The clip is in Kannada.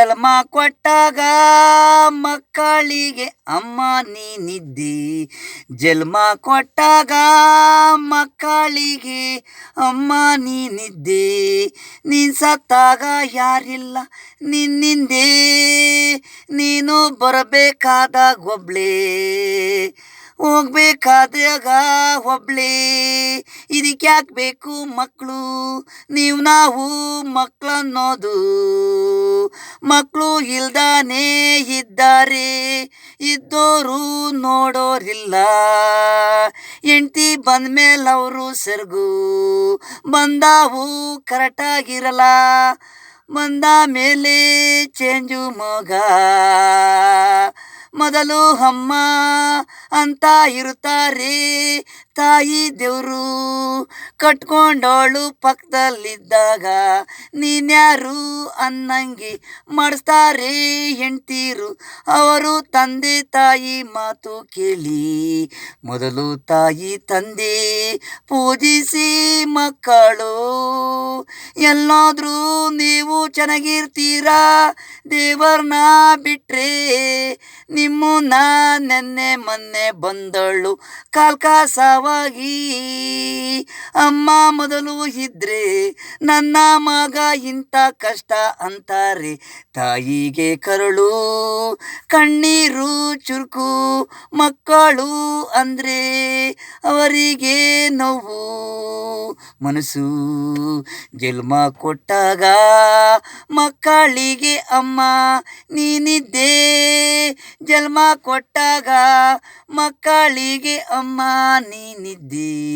ಜನ್ಮ ಕೊಟ್ಟಾಗ ಮಕ್ಕಳಿಗೆ ಅಮ್ಮ ನೀನಿದ್ದಿ. ಜನ್ಮ ಕೊಟ್ಟಾಗ ಮಕ್ಕಳಿಗೆ ಅಮ್ಮ ನೀನಿದ್ದಿ. ನೀನ್ ಸತ್ತಾಗ ಯಾರಿಲ್ಲ ನಿನ್ನಿಂದೆ. ನೀನು ಬರಬೇಕಾದಾಗ ಒಬ್ಳೇ. ಹೋಗ್ಬೇಕಾದಾಗ ಒಬ್ಳೇ. ಇದಕ್ಕೆ ಬೇಕು ಮಕ್ಕಳು ನೀವು ನಾವು ಮಕ್ಕಳನ್ನೋದು ಮಕ್ಕಳು ಇಲ್ದಾನೇ ಇದ್ದಾರೆ. ಇದ್ದೋರು ನೋಡೋರಿಲ್ಲ. ಹೆಂಡ್ತಿ ಬಂದ್ಮೇಲೆ ಅವರು ಸೆರಗು. ಬಂದಾವು ಕರೆಕ್ಟಾಗಿರಲ್ಲ. ಬಂದ ಮೇಲೆ ಚೇಂಜು ಮಗ. ಮೊದಲು ಅಮ್ಮ ಅಂತ ಇರುತ್ತಾರೆ. ತಾಯಿ ದೇವರು ಕಟ್ಕೊಂಡೋಳು ಪಕ್ಕದಲ್ಲಿದ್ದಾಗ ನೀನ್ಯಾರು ಅನ್ನಂಗೆ ಮಾಡಿಸ್ತಾರೆ ಹೆಂಡ್ತೀರು. ಅವರು ತಂದೆ ತಾಯಿ ಮಾತು ಕೇಳಿ ಮೊದಲು ತಾಯಿ ತಂದೆ ಪೂಜಿಸಿ ಮಕ್ಕಳು. ಎಲ್ಲಾದ್ರೂ ನೀವು ಚೆನ್ನಾಗಿರ್ತೀರಾ? ದೇವರನ್ನ ಬಿಟ್ರೆ ನಿಮ್ಮನ್ನ ನೆನ್ನೆ ಮೊನ್ನೆ ಬಂದಳು ಕಾಲ್ಕಾಸವಾಗಿ. ಅಮ್ಮ ಮೊದಲು ಇದ್ರೆ ನನ್ನ ಮಗ ಇಂಥ ಕಷ್ಟ ಅಂತಾರೆ. ತಾಯಿಗೆ ಕರುಳು, ಕಣ್ಣೀರು ಚುರುಕು, ಮಕ್ಕಳು ಅಂದರೆ ಅವರಿಗೆ ನೋವು. ಮನಸ್ಸು ಜನ್ಮ ಕೊಟ್ಟಾಗ ಮಕ್ಕಳಿಗೆ ಅಮ್ಮ ನೀನಿದ್ದೆ. ಜನ್ಮ ಕೊಟ್ಟಾಗ ಮಕ್ಕಳಿಗೆ ಅಮ್ಮ ನೀನಿದ್ದಿ.